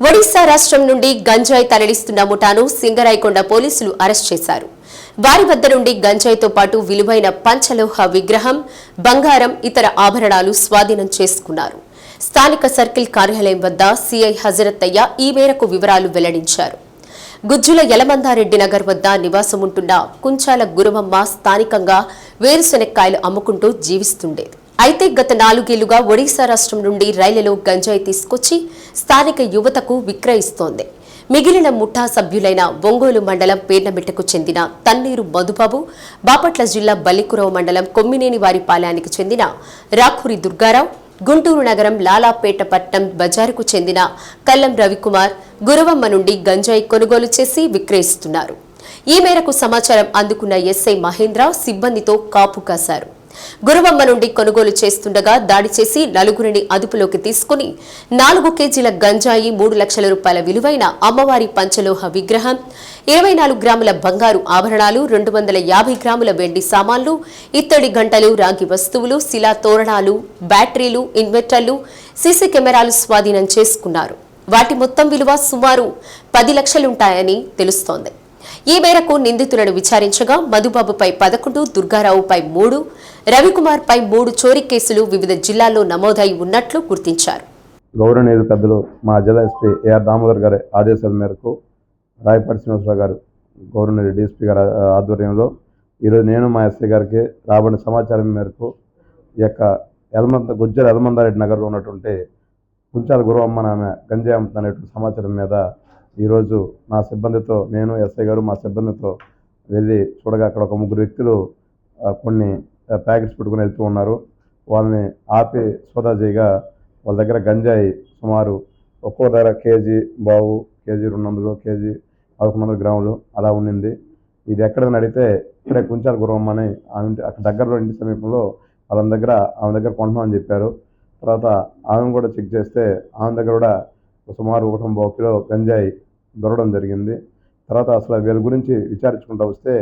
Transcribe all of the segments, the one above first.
ఒడిశా రాష్ట్రం నుండి గంజాయి తరలిస్తున్న ముఠాను సింగరాయకొండ పోలీసులు అరెస్ట్ చేశారు. వారి వద్ద నుండి గంజాయితో పాటు విలువైన పంచలోహ విగ్రహం బంగారం ఇతర ఆభరణాలు స్వాధీనం చేసుకున్నారు. స్థానిక సర్కిల్ కార్యాలయం వద్ద సీఐ హజరత్తయ్య ఈ మేరకు వివరాలు వెల్లడించారు. గుజ్జుల యలమందారెడ్డి నగర్ వద్ద నివాసం ఉంటున్న కుంచాల గురవమ్మ స్థానికంగా వేరుశెనక్కాయలు అమ్ముకుంటూ జీవిస్తుండేది. అయితే గత నాలుగేళ్ళుగా ఒడిశా రాష్ట్రం నుండి రైళ్ళలో గంజాయి తీసుకొచ్చి స్థానిక యువతకు విక్రయిస్తోంది. మిగిలిన ముఠా సభ్యులైన ఒంగోలు మండలం పేర్నమిట్టకు చెందిన తన్నీరు మధుబాబు బాపట్ల జిల్లా బల్లికురవ మండలం కొమ్మినేని వారిపాలెనికి చెందిన రాఖూరి దుర్గారావు గుంటూరు నగరం లాలాపేట పట్నం బజారుకు చెందిన కల్లం రవికుమార్ గురవమ్మ నుండి గంజాయి కొనుగోలు చేసి విక్రయిస్తున్నారు. ఈ మేరకు సమాచారం అందుకున్న ఎస్ఐ మహేంద్ర సిబ్బందితో కాపు కాశారు. గురువమ్మ నుండి కొనుగోలు చేస్తుండగా దాడి చేసి నలుగురిని అదుపులోకి తీసుకుని నాలుగు కేజీల గంజాయి మూడు లక్షల రూపాయల విలువైన అమ్మవారి పంచలోహ విగ్రహం ఇరవై నాలుగు గ్రాముల బంగారు ఆభరణాలు రెండు వందల యాభై గ్రాముల వెండి సామాన్లు ఇత్తడి గంటలు రాగి వస్తువులు శిలా తోరణాలు బ్యాటరీలు ఇన్వర్టర్లు సీసీ కెమెరాలు స్వాధీనం చేసుకున్నారు. వాటి మొత్తం విలువ సుమారు పది లక్షలుంటాయని తెలుస్తోంది. ఈ మేరకు నిందితులను విచారించగా మధుబాబుపై పదకొండు దుర్గారావుపై మూడు రవికుమార్పై మూడు చోరీ కేసులు వివిధ జిల్లాల్లో నమోదై ఉన్నట్లు గుర్తించారు. గౌరవనీయులు పెద్దలు మా జిల్లా ఎస్పీ ఏఆర్ దామోదర్ గారి ఆదేశాల మేరకు రాయపాటి శ్రీనివాసరావు గారు గౌరవనీయులు డీఎస్పీ గారి ఆధ్వర్యంలో ఈరోజు నేను మా ఎస్ఐ గారికి రాబడిన సమాచారం మేరకు ఈ యొక్క ఎలమంత గుజ్జల ఎలమందారెడ్డి నగర్లో ఉన్నటువంటి కుంచాల గురవమ్మ ఆమె గంజాయి అమ్ముతున్నటువంటి సమాచారం మీద ఈరోజు నా సిబ్బందితో నేను ఎస్ఐ గారు మా సిబ్బందితో వెళ్ళి చూడగా అక్కడ ఒక ముగ్గురు వ్యక్తులు కొన్ని ప్యాకెట్స్ పెట్టుకుని వెళ్తూ ఉన్నారు. వాళ్ళని ఆపి సోదా చేయగా వాళ్ళ దగ్గర గంజాయి సుమారు ఒక్కో ధర కేజీ బావు కేజీ రెండు వందలు కేజీ పదకొండు వందల గ్రాములు అలా ఉండింది ఇది ఎక్కడ అడిగితే ఇక్కడే కుంచాల గురమ్మ అని ఆమె అక్కడ దగ్గరలో ఇంటి సమీపంలో వాళ్ళ దగ్గర ఆమె దగ్గర కొంటున్నామని చెప్పారు. తర్వాత ఆమెను కూడా చెక్ చేస్తే ఆమె దగ్గర కూడా సుమారు ఒకటి కిలో గంజాయి దొరకడం జరిగింది. తర్వాత అసలు వీళ్ళ గురించి విచారించుకుంటూ వస్తే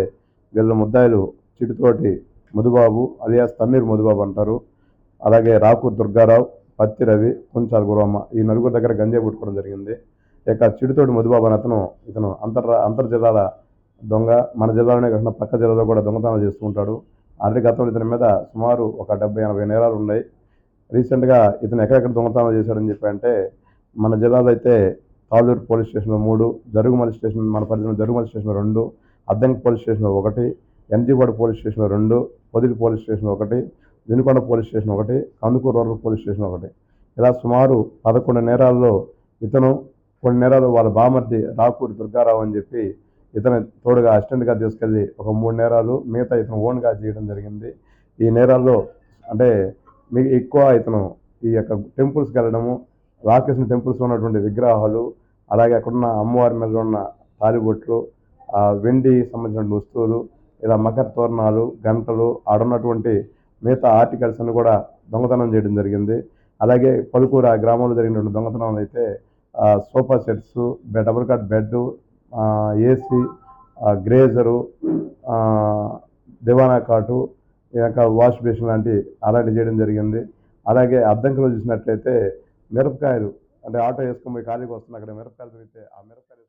వీళ్ళ ముద్దాయిలు చిటితోటి మధుబాబు అలియాస్ తన్నీరు మధుబాబు అంటారు. అలాగే రాకూర్ దుర్గారావు పత్తి రవి కొంచాల గురమ్మ ఈ నలుగురు దగ్గర గంజాయి పుట్టుకోవడం జరిగింది. ఇక చిడుతోటి మధుబాబు అని అతను ఇతను అంతర్ అంతర్ జిల్లాల దొంగ మన జిల్లాలోనే కాకుండా పక్క జిల్లాలో కూడా దొంగతనం చేస్తూ ఉంటాడు. ఆల్రెడీ గతంలో ఇతని మీద సుమారు ఒక డెబ్బై ఎనభై నేరాలు ఉన్నాయి. రీసెంట్గా ఇతను ఎక్కడెక్కడ దొంగతనం చేశాడని చెప్పి అంటే మన జిల్లాలో అయితే తాళూరు పోలీస్ స్టేషన్లో మూడు జరుగుమల్లి స్టేషన్ మన పరిధిలో జరుగుమల్లి స్టేషన్లో రెండు అద్దంకి పోలీస్ స్టేషన్లో ఒకటి ఎన్జీవాడ పోలీస్ స్టేషన్లో రెండు పొదిలి పోలీస్ స్టేషన్ ఒకటి దినుకొండ పోలీస్ స్టేషన్ ఒకటి కందుకూరు రూరల్ పోలీస్ స్టేషన్ ఒకటి. ఇలా సుమారు పదకొండు నేరాల్లో ఇతను కొన్ని నేరాలు వాళ్ళ బామర్ది రాకూరి దుర్గారావు అని చెప్పి ఇతను తోడుగా అసిస్టెంట్గా తీసుకెళ్ళి ఒక మూడు నేరాలు మిగతా ఇతను ఓన్గా చేయడం జరిగింది. ఈ నేరాల్లో అంటే మీ ఎక్కువ ఇతను ఈ యొక్క టెంపుల్స్కి వెళ్ళడము రాకృష్ణ టెంపుల్స్ ఉన్నటువంటి విగ్రహాలు అలాగే అక్కడున్న అమ్మవారి మీద ఉన్న తాలిబొట్లు వెండి సంబంధించిన వస్తువులు ఇలా మకర తోరణాలు గంటలు ఆడున్నటువంటి మిగతా ఆర్టికల్స్ అన్ని కూడా దొంగతనం చేయడం జరిగింది. అలాగే పలుకూరు ఆ గ్రామంలో జరిగినటువంటి దొంగతనం అయితే sofa sets double cot bed AC గ్రేజరు దివానా కాటు ఇంకా వాష్ బేసిన్ లాంటి అలాంటివి చేయడం జరిగింది. అలాగే అద్దంకిలో చూసినట్లయితే మిరపకాయలు అంటే ఆటో వేసుకొని పోయి ఖాళీకి వస్తున్నా అక్కడ మిరపకాయలు దొరికితే ఆ మిరపకాయలు